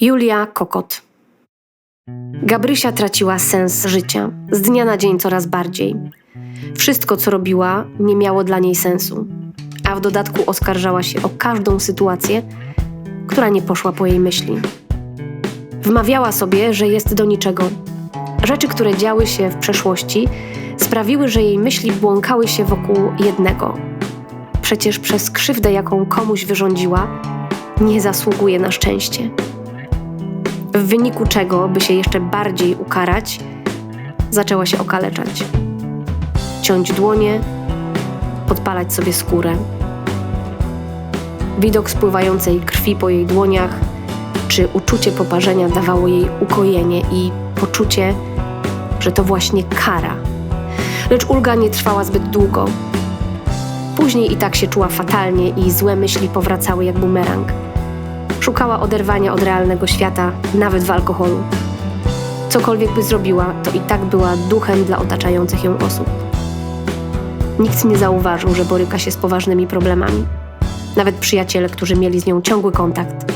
Julia Kokot. Gabrysia traciła sens życia, z dnia na dzień coraz bardziej. Wszystko, co robiła, nie miało dla niej sensu, a w dodatku oskarżała się o każdą sytuację, która nie poszła po jej myśli. Wmawiała sobie, że jest do niczego. Rzeczy, które działy się w przeszłości, sprawiły, że jej myśli błąkały się wokół jednego. Przecież przez krzywdę, jaką komuś wyrządziła, nie zasługuje na szczęście w wyniku czego, by się jeszcze bardziej ukarać, zaczęła się okaleczać. Ciąć dłonie, podpalać sobie skórę. Widok spływającej krwi po jej dłoniach, czy uczucie poparzenia dawało jej ukojenie i poczucie, że to właśnie kara. Lecz ulga nie trwała zbyt długo. Później i tak się czuła fatalnie i złe myśli powracały jak bumerang. Szukała oderwania od realnego świata, nawet w alkoholu. Cokolwiek by zrobiła, to i tak była duchem dla otaczających ją osób. Nikt nie zauważył, że boryka się z poważnymi problemami. Nawet przyjaciele, którzy mieli z nią ciągły kontakt.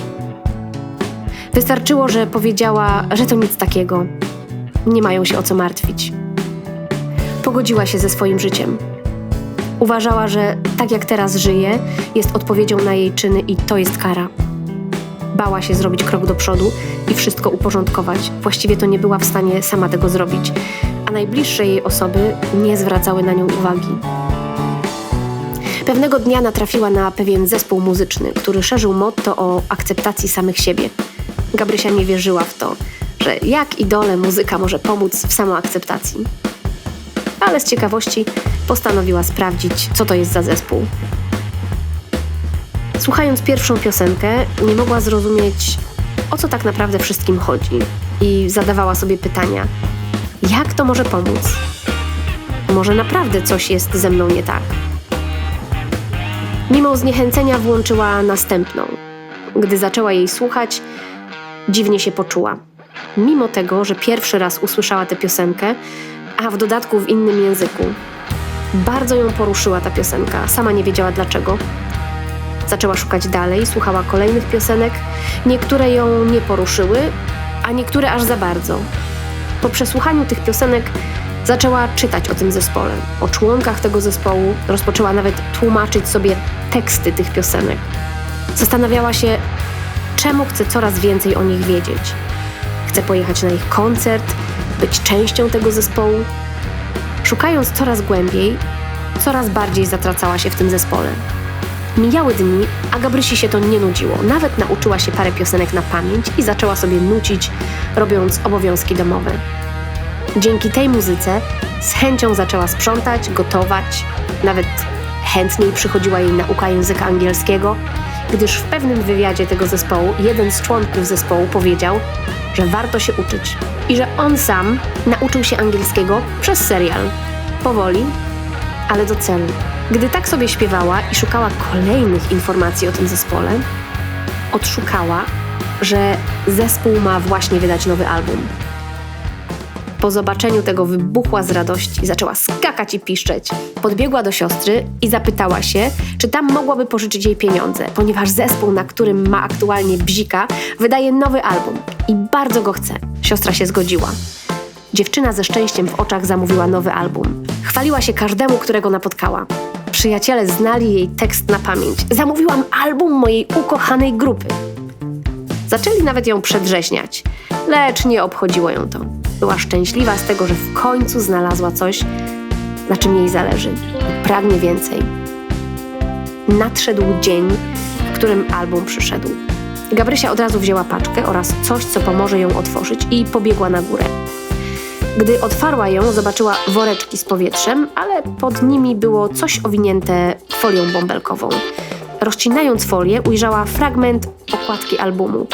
Wystarczyło, że powiedziała, że to nic takiego. Nie mają się o co martwić. Pogodziła się ze swoim życiem. Uważała, że tak jak teraz żyje, jest odpowiedzią na jej czyny i to jest kara. Bała się zrobić krok do przodu i wszystko uporządkować. Właściwie to nie była w stanie sama tego zrobić, a najbliższe jej osoby nie zwracały na nią uwagi. Pewnego dnia natrafiła na pewien zespół muzyczny, który szerzył motto o akceptacji samych siebie. Gabrysia nie wierzyła w to, że jak idole muzyka może pomóc w samoakceptacji. Ale z ciekawości postanowiła sprawdzić, co to jest za zespół. Słuchając pierwszą piosenkę, nie mogła zrozumieć, o co tak naprawdę wszystkim chodzi, i zadawała sobie pytania: jak to może pomóc? Może naprawdę coś jest ze mną nie tak? Mimo zniechęcenia włączyła następną. Gdy zaczęła jej słuchać, dziwnie się poczuła. Mimo tego, że pierwszy raz usłyszała tę piosenkę, a w dodatku w innym języku. Bardzo ją poruszyła ta piosenka, sama nie wiedziała dlaczego. Zaczęła szukać dalej, słuchała kolejnych piosenek. Niektóre ją nie poruszyły, a niektóre aż za bardzo. Po przesłuchaniu tych piosenek zaczęła czytać o tym zespole, o członkach tego zespołu, rozpoczęła nawet tłumaczyć sobie teksty tych piosenek. Zastanawiała się, czemu chce coraz więcej o nich wiedzieć. Chce pojechać na ich koncert, być częścią tego zespołu. Szukając coraz głębiej, coraz bardziej zatracała się w tym zespole. Mijały dni, a Gabrysi się to nie nudziło. Nawet nauczyła się parę piosenek na pamięć i zaczęła sobie nucić, robiąc obowiązki domowe. Dzięki tej muzyce z chęcią zaczęła sprzątać, gotować, nawet chętniej przychodziła jej nauka języka angielskiego, gdyż w pewnym wywiadzie tego zespołu jeden z członków zespołu powiedział, że warto się uczyć i że on sam nauczył się angielskiego przez serial. Powoli, ale do celu. Gdy tak sobie śpiewała i szukała kolejnych informacji o tym zespole, odszukała, że zespół ma właśnie wydać nowy album. Po zobaczeniu tego wybuchła z radości, zaczęła skakać i piszczeć. Podbiegła do siostry i zapytała się, czy tam mogłaby pożyczyć jej pieniądze, ponieważ zespół, na którym ma aktualnie bzika, wydaje nowy album i bardzo go chce. Siostra się zgodziła. Dziewczyna ze szczęściem w oczach zamówiła nowy album. Chwaliła się każdemu, którego napotkała. Przyjaciele znali jej tekst na pamięć. Zamówiłam album mojej ukochanej grupy. Zaczęli nawet ją przedrzeźniać, lecz nie obchodziło ją to. Była szczęśliwa z tego, że w końcu znalazła coś, na czym jej zależy. Pragnie więcej. Nadszedł dzień, w którym album przyszedł. Gabrysia od razu wzięła paczkę oraz coś, co pomoże ją otworzyć i pobiegła na górę. Gdy otwarła ją, zobaczyła woreczki z powietrzem, ale pod nimi było coś owinięte folią bąbelkową. Rozcinając folię, ujrzała fragment okładki albumu.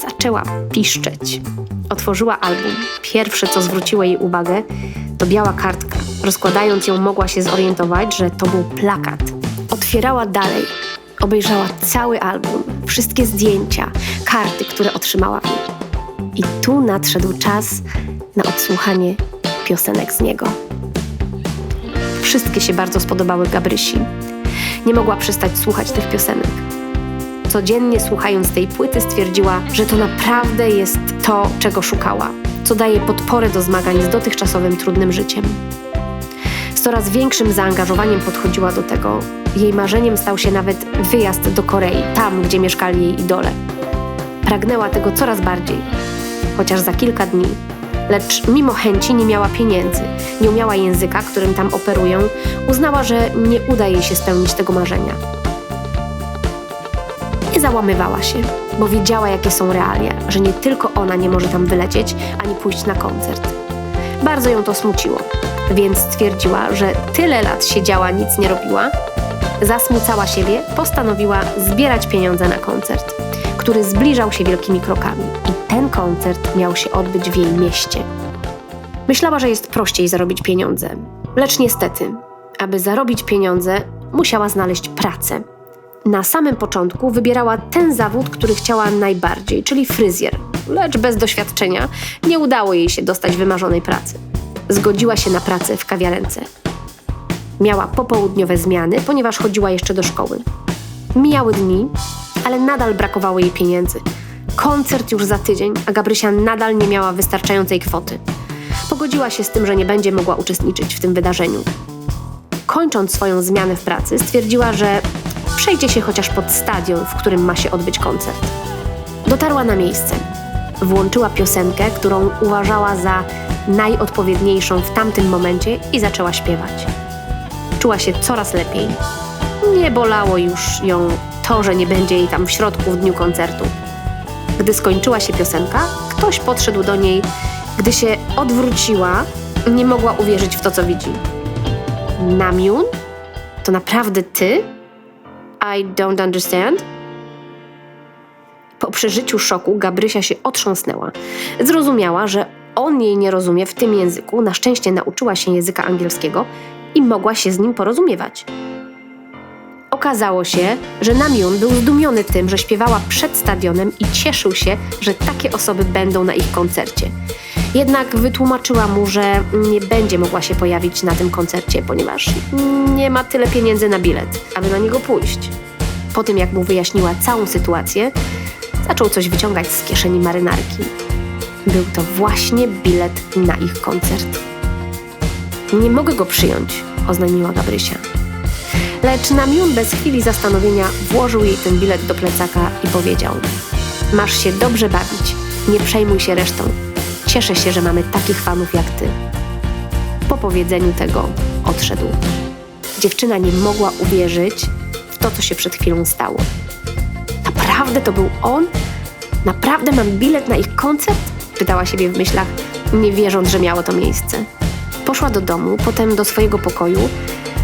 Zaczęła piszczeć. Otworzyła album. Pierwsze, co zwróciło jej uwagę, to biała kartka. Rozkładając ją, mogła się zorientować, że to był plakat. Otwierała dalej. Obejrzała cały album, wszystkie zdjęcia, karty, które otrzymała. I tu nadszedł czas na odsłuchanie piosenek z niego. Wszystkie się bardzo spodobały Gabrysi. Nie mogła przestać słuchać tych piosenek. Codziennie słuchając tej płyty stwierdziła, że to naprawdę jest to, czego szukała, co daje podporę do zmagań z dotychczasowym trudnym życiem. Z coraz większym zaangażowaniem podchodziła do tego. Jej marzeniem stał się nawet wyjazd do Korei, tam gdzie mieszkali jej idole. Pragnęła tego coraz bardziej, chociaż za kilka dni. Lecz mimo chęci nie miała pieniędzy, nie umiała języka, którym tam operują, uznała, że nie uda jej się spełnić tego marzenia. Nie załamywała się, bo wiedziała, jakie są realia, że nie tylko ona nie może tam wylecieć ani pójść na koncert. Bardzo ją to smuciło, więc stwierdziła, że tyle lat siedziała, nic nie robiła. Zasmucała siebie, postanowiła zbierać pieniądze na koncert, który zbliżał się wielkimi krokami. Ten koncert miał się odbyć w jej mieście. Myślała, że jest prościej zarobić pieniądze, lecz niestety, aby zarobić pieniądze, musiała znaleźć pracę. Na samym początku wybierała ten zawód, który chciała najbardziej, czyli fryzjer, lecz bez doświadczenia nie udało jej się dostać wymarzonej pracy. Zgodziła się na pracę w kawiarence. Miała popołudniowe zmiany, ponieważ chodziła jeszcze do szkoły. Mijały dni, ale nadal brakowało jej pieniędzy. Koncert już za tydzień, a Gabrysia nadal nie miała wystarczającej kwoty. Pogodziła się z tym, że nie będzie mogła uczestniczyć w tym wydarzeniu. Kończąc swoją zmianę w pracy, stwierdziła, że przejdzie się chociaż pod stadion, w którym ma się odbyć koncert. Dotarła na miejsce. Włączyła piosenkę, którą uważała za najodpowiedniejszą w tamtym momencie i zaczęła śpiewać. Czuła się coraz lepiej. Nie bolało już ją to, że nie będzie jej tam w środku w dniu koncertu. Gdy skończyła się piosenka, ktoś podszedł do niej. Gdy się odwróciła, nie mogła uwierzyć w to, co widzi. Namiun? To naprawdę ty? I don't understand? Po przeżyciu szoku Gabrysia się otrząsnęła. Zrozumiała, że on jej nie rozumie w tym języku. Na szczęście nauczyła się języka angielskiego i mogła się z nim porozumiewać. Okazało się, że Namiun był zdumiony tym, że śpiewała przed stadionem i cieszył się, że takie osoby będą na ich koncercie. Jednak wytłumaczyła mu, że nie będzie mogła się pojawić na tym koncercie, ponieważ nie ma tyle pieniędzy na bilet, aby na niego pójść. Po tym, jak mu wyjaśniła całą sytuację, zaczął coś wyciągać z kieszeni marynarki. Był to właśnie bilet na ich koncert. Nie mogę go przyjąć, oznajmiła Gabrysia. Lecz Namiun bez chwili zastanowienia włożył jej ten bilet do plecaka i powiedział: Masz się dobrze bawić, nie przejmuj się resztą. Cieszę się, że mamy takich fanów jak ty. Po powiedzeniu tego odszedł. Dziewczyna nie mogła uwierzyć w to, co się przed chwilą stało. Naprawdę to był on? Naprawdę mam bilet na ich koncert? Pytała siebie w myślach, nie wierząc, że miało to miejsce. Poszła do domu, potem do swojego pokoju,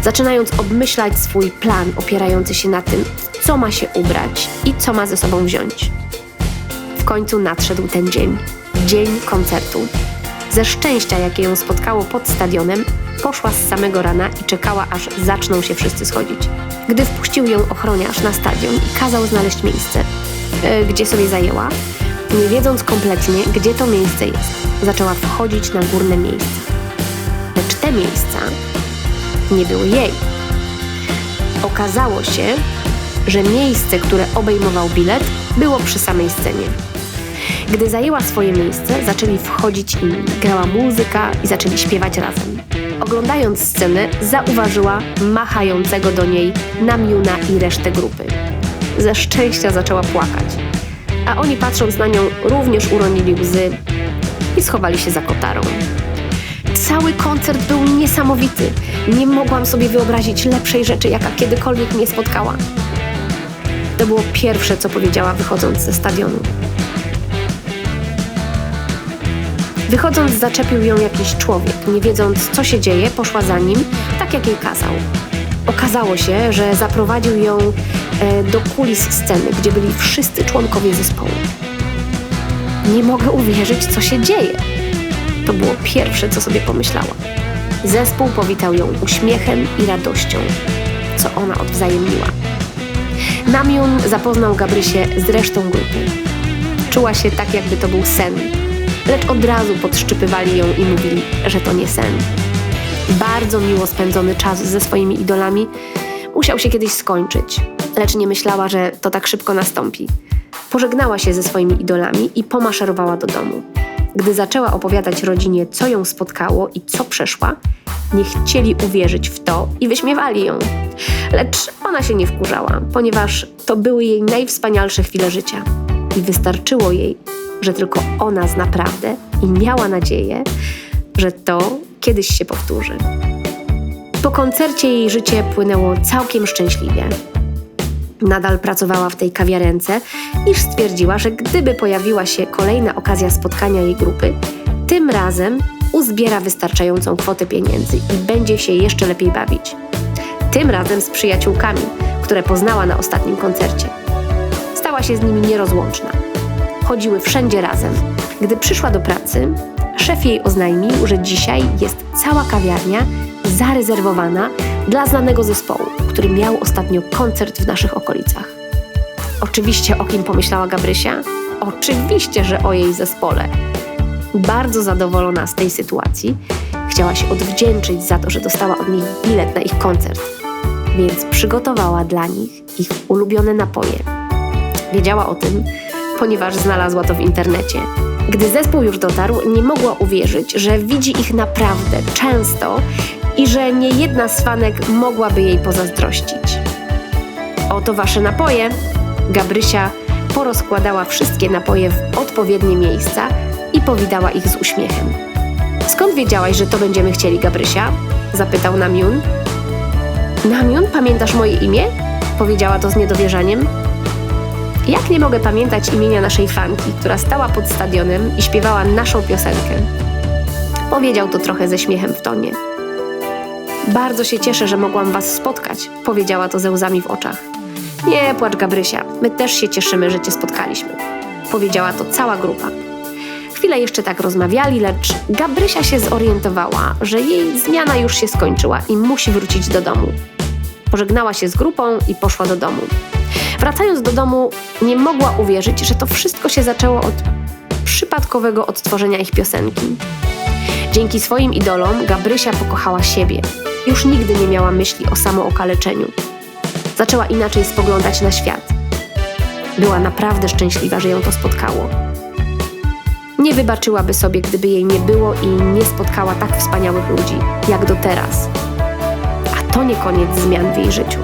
zaczynając obmyślać swój plan opierający się na tym, co ma się ubrać i co ma ze sobą wziąć. W końcu nadszedł ten dzień dzień koncertu. Ze szczęścia, jakie ją spotkało pod stadionem, poszła z samego rana i czekała, aż zaczną się wszyscy schodzić. Gdy wpuścił ją ochroniarz na stadion i kazał znaleźć miejsce, e, gdzie sobie zajęła, nie wiedząc kompletnie, gdzie to miejsce jest, zaczęła wchodzić na górne miejsca. Lecz te miejsca nie były jej. Okazało się, że miejsce, które obejmował bilet, było przy samej scenie. Gdy zajęła swoje miejsce, zaczęli wchodzić inni. Grała muzyka i zaczęli śpiewać razem. Oglądając scenę, zauważyła machającego do niej Namiuna i resztę grupy. Ze szczęścia zaczęła płakać. A oni patrząc na nią również uronili łzy i schowali się za kotarą. Cały koncert był niesamowity. Nie mogłam sobie wyobrazić lepszej rzeczy, jaka kiedykolwiek mnie spotkała. To było pierwsze, co powiedziała wychodząc ze stadionu. Wychodząc, zaczepił ją jakiś człowiek. Nie wiedząc, co się dzieje, poszła za nim, tak jak jej kazał. Okazało się, że zaprowadził ją e, do kulis sceny, gdzie byli wszyscy członkowie zespołu. Nie mogę uwierzyć, co się dzieje. To było pierwsze, co sobie pomyślała. Zespół powitał ją uśmiechem i radością, co ona odwzajemniła. Namiun zapoznał Gabrysię z resztą grupy. Czuła się tak, jakby to był sen, lecz od razu podszczypywali ją i mówili, że to nie sen. Bardzo miło spędzony czas ze swoimi idolami musiał się kiedyś skończyć, lecz nie myślała, że to tak szybko nastąpi. Pożegnała się ze swoimi idolami i pomaszerowała do domu. Gdy zaczęła opowiadać rodzinie, co ją spotkało i co przeszła, nie chcieli uwierzyć w to i wyśmiewali ją. Lecz ona się nie wkurzała, ponieważ to były jej najwspanialsze chwile życia. I wystarczyło jej, że tylko ona zna prawdę i miała nadzieję, że to kiedyś się powtórzy. Po koncercie jej życie płynęło całkiem szczęśliwie. Nadal pracowała w tej kawiarence, iż stwierdziła, że gdyby pojawiła się kolejna okazja spotkania jej grupy, tym razem uzbiera wystarczającą kwotę pieniędzy i będzie się jeszcze lepiej bawić. Tym razem z przyjaciółkami, które poznała na ostatnim koncercie. Stała się z nimi nierozłączna. Chodziły wszędzie razem. Gdy przyszła do pracy, szef jej oznajmił, że dzisiaj jest cała kawiarnia zarezerwowana dla znanego zespołu, który miał ostatnio koncert w naszych okolicach. Oczywiście o kim pomyślała Gabrysia? Oczywiście, że o jej zespole. Bardzo zadowolona z tej sytuacji, chciała się odwdzięczyć za to, że dostała od nich bilet na ich koncert, więc przygotowała dla nich ich ulubione napoje. Wiedziała o tym, ponieważ znalazła to w internecie. Gdy zespół już dotarł, nie mogła uwierzyć, że widzi ich naprawdę często i że nie jedna z fanek mogłaby jej pozazdrościć. Oto wasze napoje. Gabrysia porozkładała wszystkie napoje w odpowiednie miejsca i powitała ich z uśmiechem. Skąd wiedziałaś, że to będziemy chcieli, Gabrysia? zapytał Namiun. Namiun, pamiętasz moje imię? powiedziała to z niedowierzaniem. Jak nie mogę pamiętać imienia naszej fanki, która stała pod stadionem i śpiewała naszą piosenkę? Powiedział to trochę ze śmiechem w tonie. Bardzo się cieszę, że mogłam was spotkać, powiedziała to ze łzami w oczach. Nie płacz, Gabrysia, my też się cieszymy, że cię spotkaliśmy, powiedziała to cała grupa. Chwilę jeszcze tak rozmawiali, lecz Gabrysia się zorientowała, że jej zmiana już się skończyła i musi wrócić do domu. Pożegnała się z grupą i poszła do domu. Wracając do domu, nie mogła uwierzyć, że to wszystko się zaczęło od przypadkowego odtworzenia ich piosenki. Dzięki swoim idolom Gabrysia pokochała siebie. Już nigdy nie miała myśli o samookaleczeniu. Zaczęła inaczej spoglądać na świat. Była naprawdę szczęśliwa, że ją to spotkało. Nie wybaczyłaby sobie, gdyby jej nie było i nie spotkała tak wspaniałych ludzi, jak do teraz. A to nie koniec zmian w jej życiu.